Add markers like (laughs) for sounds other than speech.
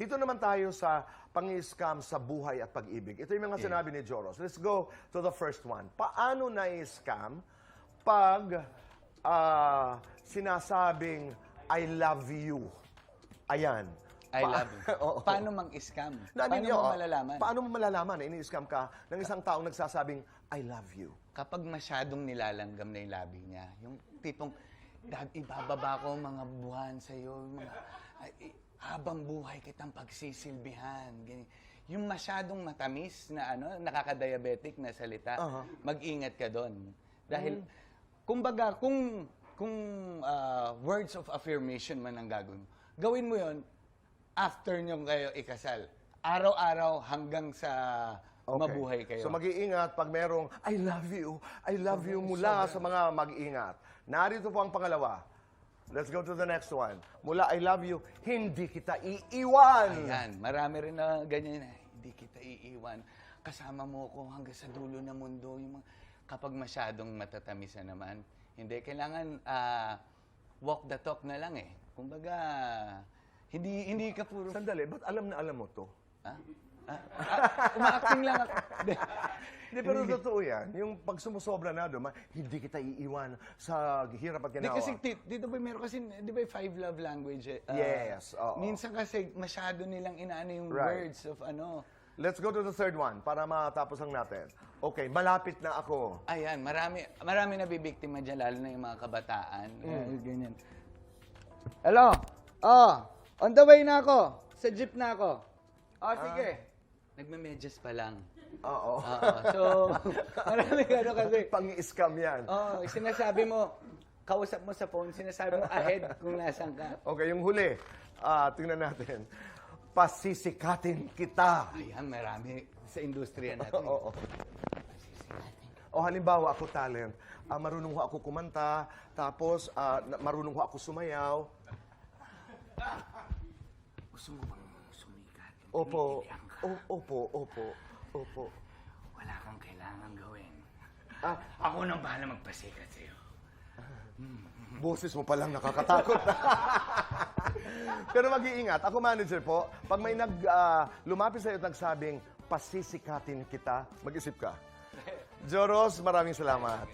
Dito naman tayo sa pang-scam sa buhay at pag-ibig. Ito yung mga sinabi ni Joros. Let's go to the first one. Paano na-scam pag ah, sinasabing I love you? Ayan. I Pa- love you. (laughs) Oo. Paano mang-scam? Paano ninyo, mo oh, malalaman? Paano mo malalaman na ini-scam ka ng isang taong nagsasabing I love you? Kapag masyadong nilalanggam na yung labi niya, yung tipong, Dad, ibababa ko mga buwan sa iyo, mga, ay, i- habang buhay kitang pagsisilbihan. Ganyan. Yung masyadong matamis na ano, nakaka-diabetic na salita, Aha. mag-ingat ka doon. Dahil, kumbaga, kung, kung ah, words of affirmation man ang gagawin mo, gawin mo yon after nyo kayo ikasal. Araw-araw hanggang sa Okay. mabuhay kayo. So mag-iingat pag merong I love you, I love you mula sa mga mag-iingat. Narito po ang pangalawa. Let's go to the next one. Mula I love you, hindi kita iiwan. Ayan, marami rin na ganyan na, hindi kita iiwan. Kasama mo ko hanggang sa dulo ng mundo. Yung mga, kapag masyadong matatamis na naman, hindi, kailangan ah, walk the talk na lang eh. Kumbaga, hindi hindi ka puro... Sandali, ba't alam na alam mo to? Ha? Ah, ah, Uma-acting lang ako. (laughs) Hindi. Hindi, pero totoo yan. Yung pag sumusobra na doon, ma- hindi kita iiwan sa hirap at Di, ginawa. kasi dito ba meron kasi, di ba five love language? eh, ah, Yes, oo. Minsan kasi masyado nilang inaano yung Right. words of ano. Let's go to the third one para matapos ang natin. Okay, malapit na ako. Ayan, marami marami nabibiktima dyan, lalo na yung mga kabataan. Mm. Eh, ganyan. Hello? Oh, on the way na ako. Sa jeep na ako. Oh, sige. Nagme-medyas pa lang. Oo. Oo. So, (laughs) marami ano kasi. Pang-scam yan. Oh, sinasabi mo, kausap mo sa phone, sinasabi mo ahead kung nasan ka. Okay, yung huli. Ah, tingnan natin. Pasisikatin kita. Ayan, marami sa industriya natin. (laughs) Oo. O halimbawa, ako talent. Ah, marunong ho ako kumanta, tapos ah, na- marunong ho ako sumayaw. Gusto mo bang sumikat? Opo. Bibigyan. O- opo, opo, opo. Wala kang kailangan gawin. Ah, Ako nang bahala magpasikat sa'yo. boses mo palang nakakatakot. (laughs) Pero mag-iingat. Ako manager po, pag may nag, ah, lumapit sa'yo at nagsabing, pasisikatin kita, mag-isip ka. Joros, maraming salamat.